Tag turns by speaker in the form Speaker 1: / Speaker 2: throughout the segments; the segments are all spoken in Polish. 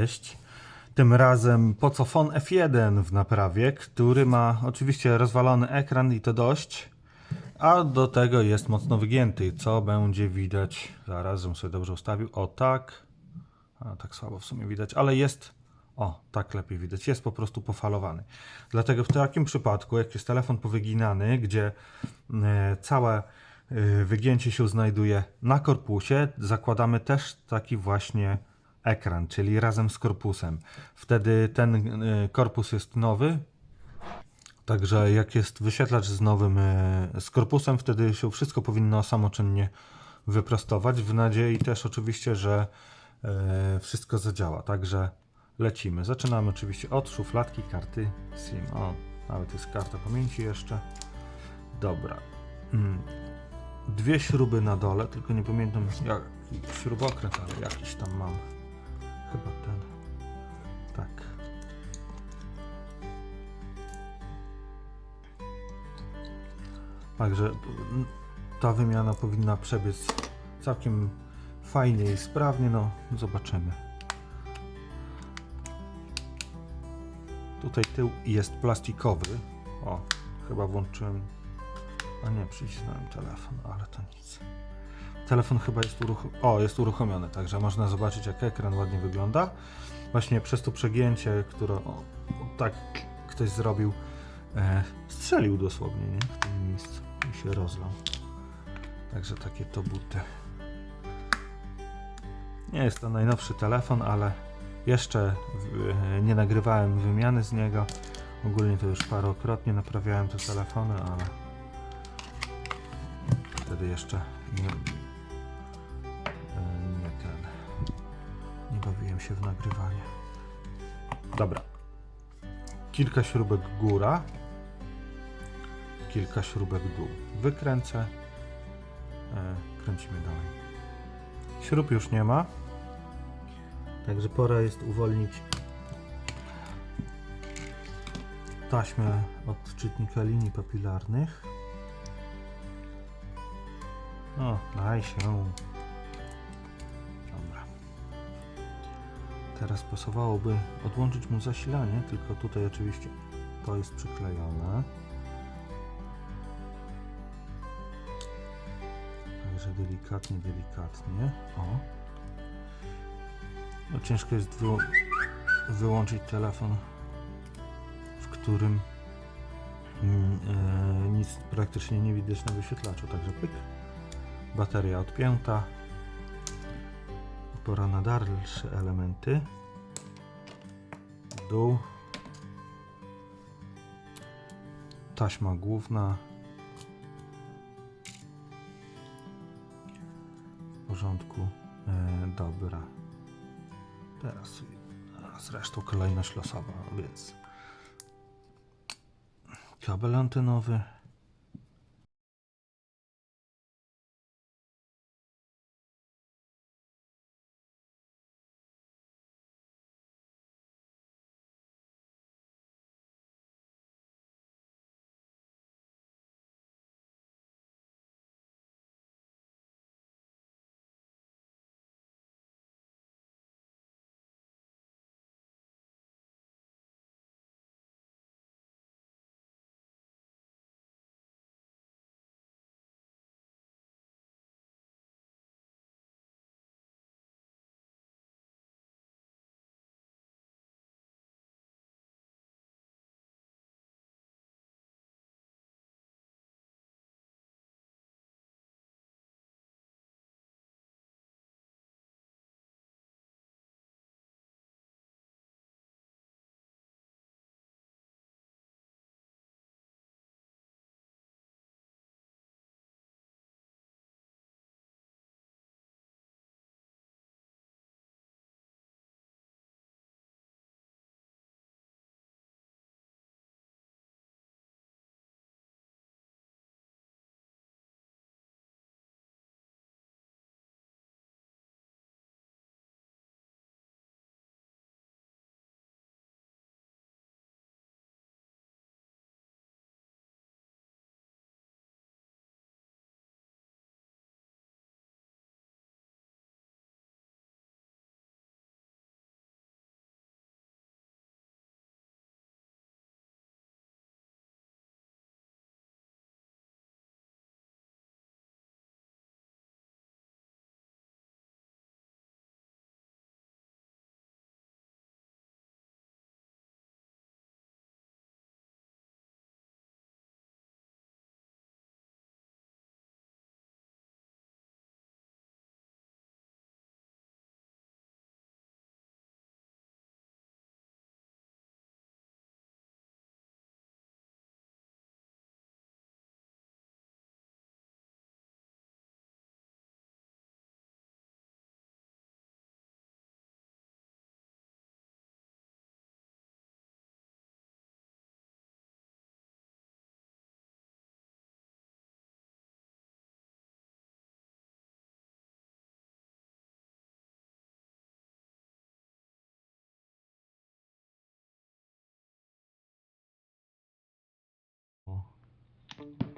Speaker 1: Cześć. Tym razem Pocofon F1 w naprawie, który ma oczywiście rozwalony ekran i to dość, a do tego jest mocno wygięty, co będzie widać. Zaraz, żebym sobie dobrze ustawił. O tak. A tak słabo w sumie widać, ale jest. O, tak lepiej widać. Jest po prostu pofalowany. Dlatego w takim przypadku, jak jest telefon powyginany, gdzie e, całe e, wygięcie się znajduje na korpusie, zakładamy też taki właśnie ekran, czyli razem z korpusem. Wtedy ten e, korpus jest nowy, Także jak jest wyświetlacz z nowym, e, z korpusem, wtedy się wszystko powinno samoczynnie wyprostować. W nadziei też oczywiście, że e, wszystko zadziała. Także lecimy. Zaczynamy oczywiście od szufladki karty SIM. O, nawet jest karta pamięci jeszcze. Dobra. Mm. Dwie śruby na dole, tylko nie pamiętam jaki śrubokręt, ale jakiś tam mam. Chyba ten. Tak. Także ta wymiana powinna przebiec całkiem fajnie i sprawnie. No, zobaczymy. Tutaj tył jest plastikowy. O, chyba włączyłem. A nie, przycisnąłem telefon, ale to nic. Telefon chyba jest uruchomiony. O, jest uruchomiony, także można zobaczyć, jak ekran ładnie wygląda. Właśnie przez to przegięcie, które o, tak ktoś zrobił, e, strzelił dosłownie nie? w tym miejscu i się rozlał. Także takie to buty. Nie jest to najnowszy telefon, ale jeszcze w- nie nagrywałem wymiany z niego. Ogólnie to już parokrotnie naprawiałem te telefony, ale wtedy jeszcze nie, się w nagrywanie. Dobra. Kilka śrubek góra, kilka śrubek dół. Wykręcę. E, kręcimy dalej. Śrub już nie ma. Także pora jest uwolnić taśmę od czytnika linii papilarnych. O, daj się. Teraz pasowałoby odłączyć mu zasilanie, tylko tutaj oczywiście to jest przyklejone. Także delikatnie, delikatnie. O. No ciężko jest wy... wyłączyć telefon, w którym e, nic praktycznie nie widać na wyświetlaczu. Także pyk. Bateria odpięta. Pora na dalsze elementy. Dół. Taśma główna. W porządku. E, dobra. Teraz zresztą kolejność losowa, więc kabel antenowy. Thank you.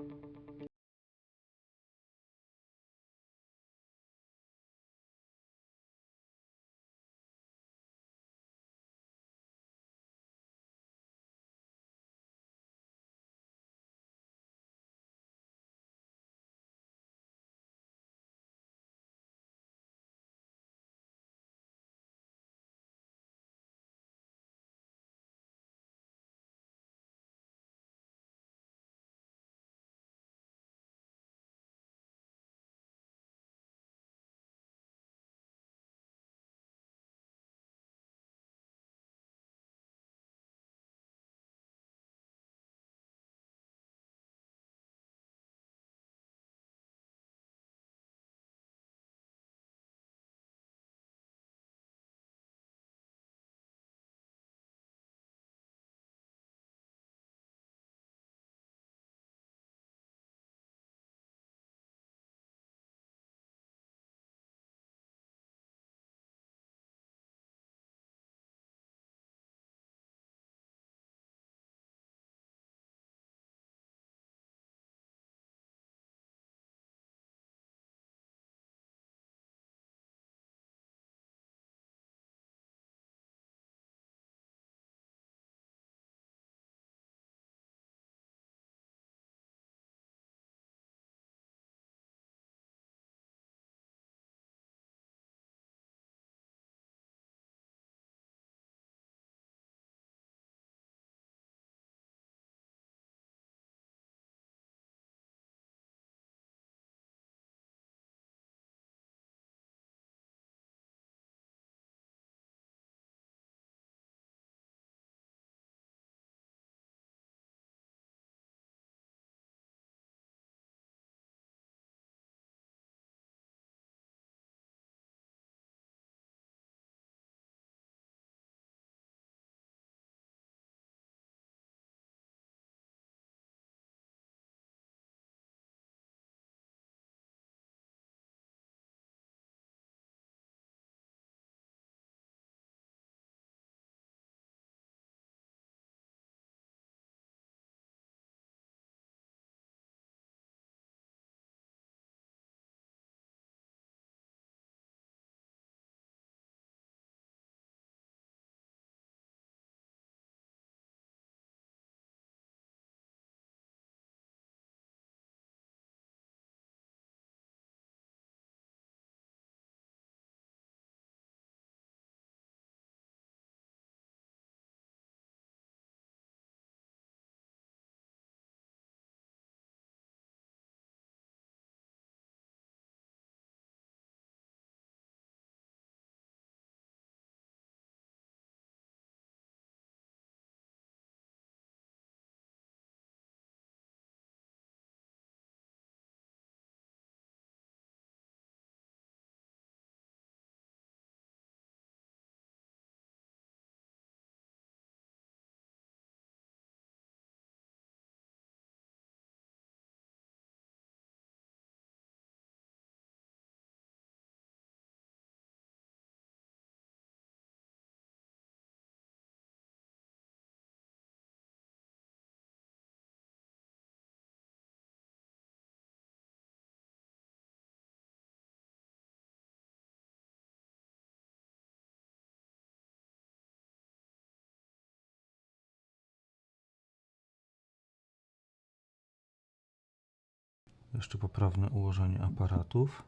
Speaker 1: Jeszcze poprawne ułożenie aparatów.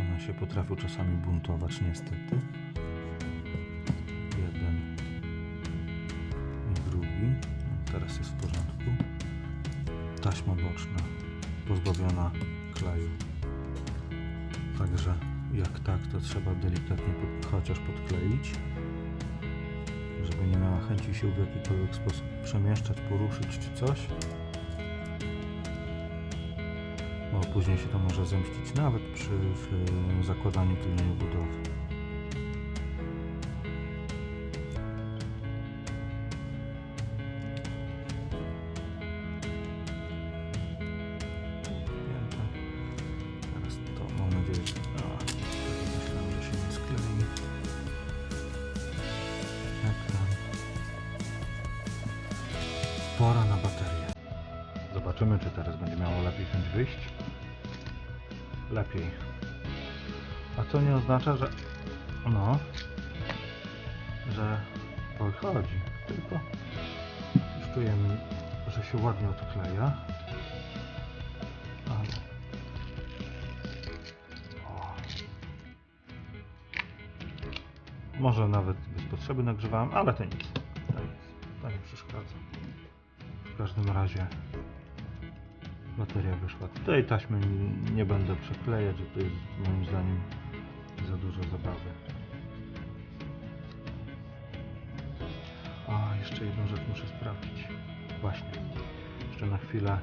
Speaker 1: One się potrafią czasami buntować niestety. Jeden i drugi. No, teraz jest w porządku. Taśma boczna pozbawiona klaju. Także jak tak, to trzeba delikatnie chociaż podkleić żeby nie miała chęci się w jakikolwiek sposób przemieszczać, poruszyć czy coś. Bo później się to może zemścić nawet przy zakładaniu tylnej budowy. Zobaczymy, czy teraz będzie miało lepiej chęć wyjść. Lepiej. A to nie oznacza, że... No... Że wychodzi. Tylko... Już czujemy, że się ładnie odkleja. Może nawet bez potrzeby nagrzewałem, ale. To, nic. W każdym razie bateria wyszła. Tej taśmy nie- nie będę przeklejać, że to jest moim zdaniem za dużo zabawy. A, jeszcze jedną rzecz muszę sprawdzić. Właśnie. Jeszcze na chwilę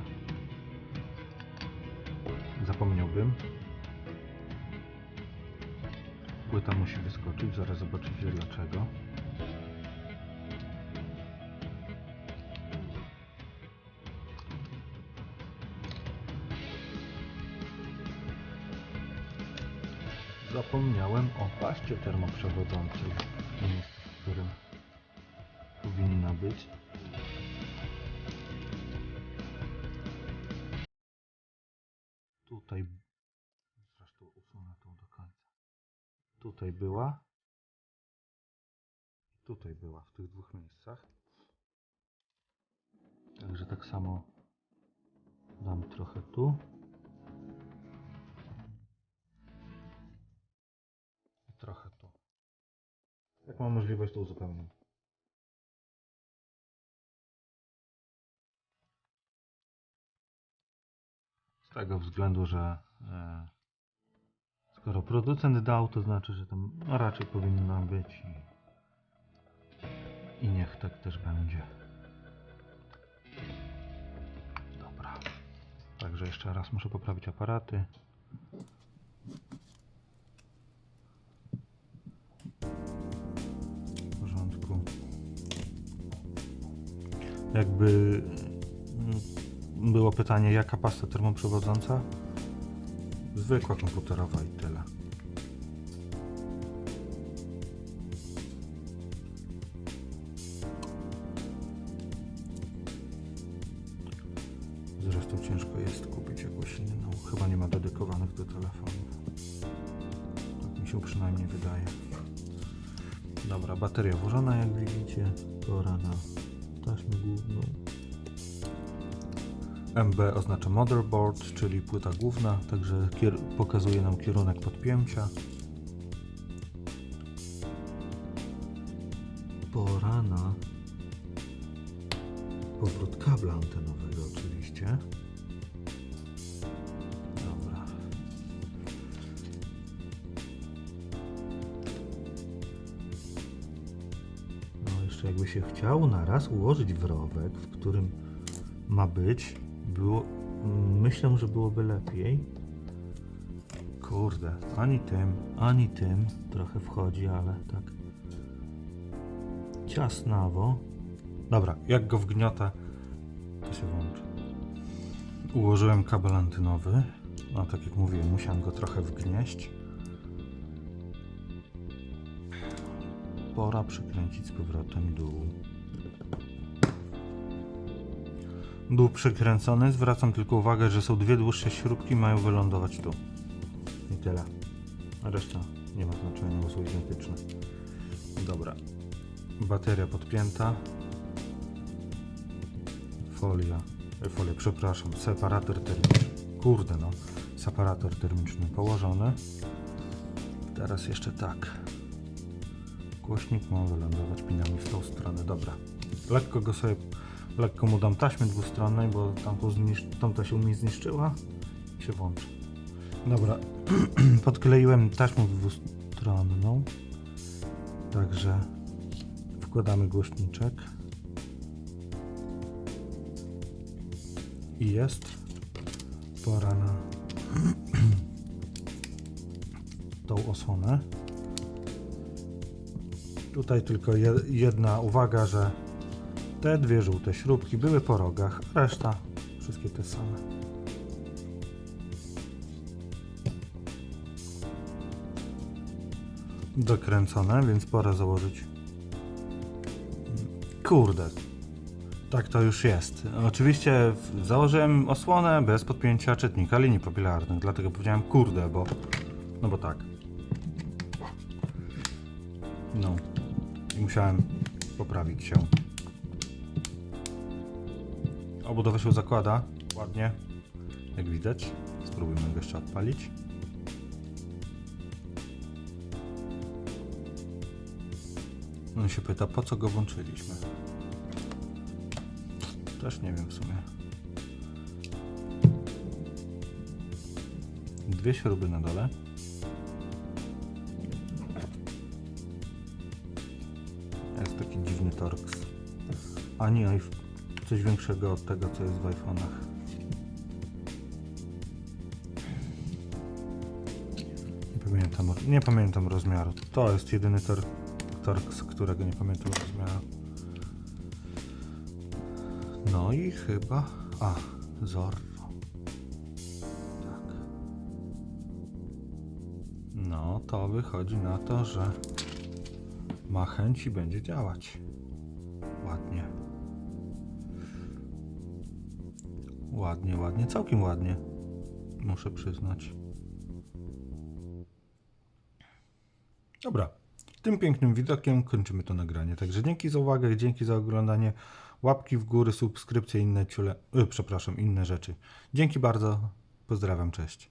Speaker 1: zapomniałbym. Płyta musi wyskoczyć, zaraz zobaczycie dlaczego. Zapomniałem o paście termoprzewodzącej w miejscu, w którym powinna być. Tutaj, zresztą usunę tą do końca. Tutaj była. Tutaj była, w tych dwóch miejscach. Także tak samo dam trochę tu. Jak mam możliwość, to uzupełnię. Z tego względu, że e, skoro producent dał, to znaczy, że tam raczej powinno być i, i niech tak też będzie. Dobra. Także jeszcze raz muszę poprawić aparaty. Jakby mm, było pytanie, jaka pasta termoprzewodząca? Zwykła komputerowa i tyle. Zresztą ciężko jest kupić jakąś inną. Chyba nie ma dedykowanych do telefonów. Tak mi się przynajmniej wydaje. Dobra, bateria włożona jak widzicie. MB oznacza motherboard, czyli płyta główna, także pokazuje nam kierunek podpięcia. Pora na powrót kabla antenowego oczywiście. Dobra. No jeszcze jakby się chciał naraz ułożyć wrowek, w którym ma być, było, myślę, że byłoby lepiej. Kurde, ani tym, ani tym trochę wchodzi, ale tak ciasnawo. Dobra, jak go wgniotę, to się włączy. Ułożyłem kabel antenowy. No, tak jak mówiłem, musiałem go trochę wgnieść. Pora przykręcić z powrotem dół. Dół przykręcony. Zwracam tylko uwagę, że są dwie dłuższe śrubki, mają wylądować tu. I tyle. Reszta nie ma znaczenia, bo są identyczne. Dobra. Bateria podpięta. Folia. e, Folia, przepraszam. Separator termiczny. Kurde no. Separator termiczny położony. Teraz jeszcze tak. Głośnik ma wylądować pinami w tą stronę. Dobra. Lekko go sobie, lekko mu dam taśmy dwustronnej, bo tamtą, tą taśmę mi zniszczyła i się włączy. Dobra. Podkleiłem taśmą dwustronną. Także wkładamy głośniczek. I jest. Pora na tą osłonę. Tutaj tylko je, jedna uwaga, że te dwie żółte śrubki były po rogach, reszta wszystkie te same. Dokręcone, więc pora założyć. Kurde. Tak to już jest. Oczywiście założyłem osłonę bez podpięcia czytnika linii papilarnych, dlatego powiedziałem kurde, bo... No bo tak. No. I musiałem poprawić się. Obudowa się zakłada. Ładnie. Jak widać. Spróbujmy go jeszcze odpalić. On się pyta, po co go włączyliśmy. Też nie wiem w sumie. Dwie śruby na dole. Jest taki dziwny Torx. A nie, i coś większego od tego, co jest w iPhone'ach. Nie pamiętam, nie pamiętam rozmiaru. To jest jedyny tor Torx, którego nie pamiętam rozmiaru. No i chyba. A, Zorro. Tak. No, to wychodzi na to, że ma chęć i będzie działać. Ładnie. Ładnie, ładnie, całkiem ładnie. Muszę przyznać. Dobra. Tym pięknym widokiem kończymy to nagranie. Także dzięki za uwagę, dzięki za oglądanie. Łapki w górę, subskrypcje, inne ciule, y, przepraszam, inne rzeczy. Dzięki bardzo. Pozdrawiam, cześć.